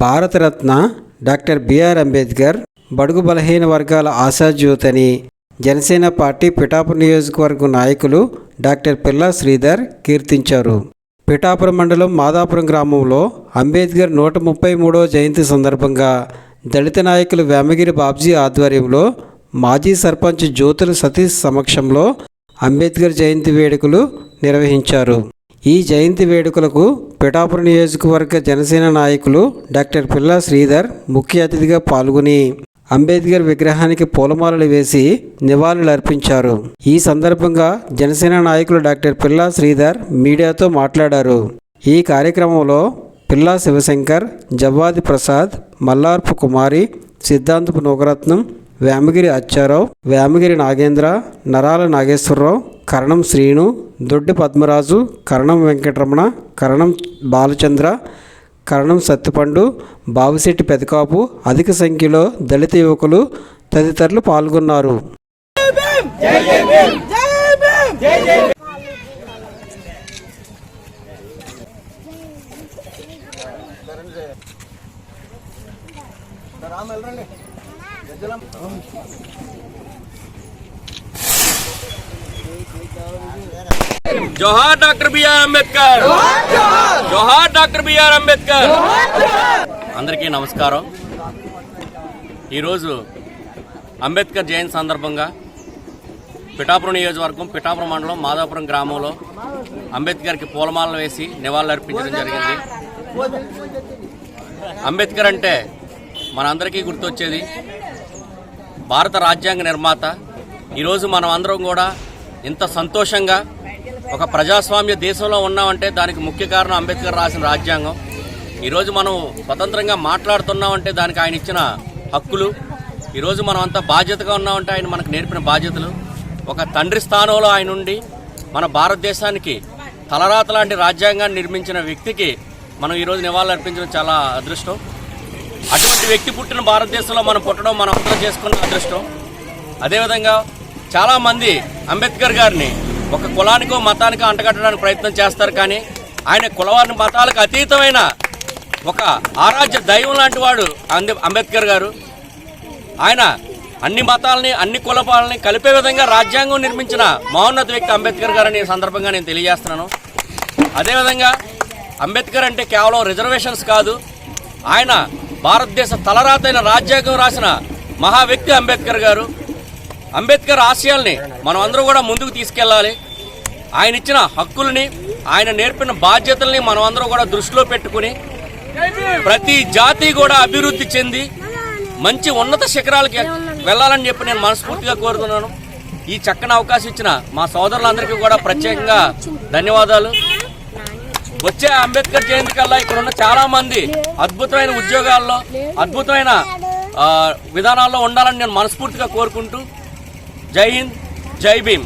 Bharat Ratna doctor BR Ambedkar బడుగు బలహీన వర్గాల ఆశాజ్యోతని జనసేన పార్టీ పిఠాపురం నియోజకవర్గం నాయకులు డాక్టర్ పిల్లా శ్రీధర్ కీర్తించారు. పిఠాపురం మండలం మాదాపురం గ్రామంలో అంబేద్కర్ నూట ముప్పై మూడవ జయంతి సందర్భంగా దళిత నాయకులు వేమగిరి బాబ్జీ ఆధ్వర్యంలో మాజీ సర్పంచ్ జ్యోతుల సతీష్ సమక్షంలో అంబేద్కర్ జయంతి వేడుకలు నిర్వహించారు. ఈ జయంతి వేడుకలకు పిఠాపురం నియోజకవర్గ జనసేన నాయకులు డాక్టర్ పిల్లా శ్రీధర్ ముఖ్య అతిథిగా పాల్గొని అంబేద్కర్ విగ్రహానికి పూలమాలలు వేసి నివాళులర్పించారు ఈ సందర్భంగా జనసేన నాయకులు డాక్టర్ పిల్లా శ్రీధర్ మీడియాతో మాట్లాడారు. ఈ కార్యక్రమంలో పిల్లా శివశంకర్ జవ్వాది ప్రసాద్ మల్లార్పు కుమారి సిద్ధాంతపు నూకరత్నం వేమగిరి అచ్చారావు వేమగిరి నాగేంద్ర నరాల నాగేశ్వరరావు కరణం శ్రీను దొడ్డి పద్మరాజు కరణం వెంకటరమణ కరణం బాలచంద్ర కరణం సత్తిపండు బావిశెట్టి పెదకాపు అధిక సంఖ్యలో దళిత యువకులు తదితరులు పాల్గొన్నారు. జోహార్ డాక్టర్ బిఆర్ అంబేద్కర్. జోహార్ డాక్టర్ బిఆర్ అంబేద్కర్. అందరికీ నమస్కారం. ఈరోజు అంబేద్కర్ జయంతి సందర్భంగా పిఠాపురం నియోజకవర్గం పిఠాపురం మండలం మాదాపురం గ్రామంలో అంబేద్కర్కి పూలమాలలు వేసి నివాళులర్పించడం జరిగింది. అంబేద్కర్ అంటే మనందరికీ గుర్తొచ్చేది భారత రాజ్యాంగ నిర్మాత. ఈరోజు మనం అందరం కూడా ఇంత సంతోషంగా ఒక ప్రజాస్వామ్య దేశంలో ఉన్నామంటే దానికి ముఖ్య కారణం అంబేద్కర్ రాసిన రాజ్యాంగం. ఈరోజు మనం స్వతంత్రంగా మాట్లాడుతున్నామంటే దానికి ఆయన ఇచ్చిన హక్కులు. ఈరోజు మనం అంతా బాధ్యతగా ఉన్నామంటే ఆయన మనకు నేర్పిన బాధ్యతలు. ఒక తండ్రి స్థానంలో ఆయన ఉండి మన భారతదేశానికి తలరాత లాంటి రాజ్యాంగాన్ని నిర్మించిన వ్యక్తికి మనం ఈరోజు నివాళులు అర్పించడం చాలా అదృష్టం. అటువంటి వ్యక్తి పుట్టిన భారతదేశంలో మనం పుట్టడం మనం అందరం చేసుకున్న అదృష్టం. అదేవిధంగా చాలామంది అంబేద్కర్ గారిని ఒక కులానికో మతానికో అంటగట్టడానికి ప్రయత్నం చేస్తారు కానీ ఆయన కులవారి మతాలకు అతీతమైన ఒక ఆరాధ్య దైవం లాంటి వాడు అంబేద్కర్ గారు. ఆయన అన్ని మతాలని అన్ని కులపాలని కలిపే విధంగా రాజ్యాంగం నిర్మించిన మహోన్నత వ్యక్తి అంబేద్కర్ గారు ఈ సందర్భంగా నేను తెలియజేస్తున్నాను. అదేవిధంగా అంబేద్కర్ అంటే కేవలం రిజర్వేషన్స్ కాదు. ఆయన భారతదేశ తలరాతైన రాజ్యాంగం రాసిన మహా వ్యక్తి అంబేద్కర్ గారు. అంబేద్కర్ ఆశయాల్ని మనం అందరూ కూడా ముందుకు తీసుకెళ్ళాలి. ఆయన ఇచ్చిన హక్కుల్ని ఆయన నేర్పిన బాధ్యతల్ని మనం అందరూ కూడా దృష్టిలో పెట్టుకుని ప్రతి జాతి కూడా అభివృద్ధి చెంది మంచి ఉన్నత శిఖరాలకి వెళ్ళాలని చెప్పి నేను మనస్ఫూర్తిగా కోరుతున్నాను. ఈ చక్కని అవకాశం ఇచ్చిన మా సోదరులందరికీ కూడా ప్రత్యేకంగా ధన్యవాదాలు. వచ్చే అంబేద్కర్ జయంతి కల్లా ఇక్కడ ఉన్న చాలా మంది అద్భుతమైన ఉద్యోగాల్లో అద్భుతమైన విధానాల్లో ఉండాలని నేను మనస్ఫూర్తిగా కోరుకుంటూ జై హింద్ జై భీమ్.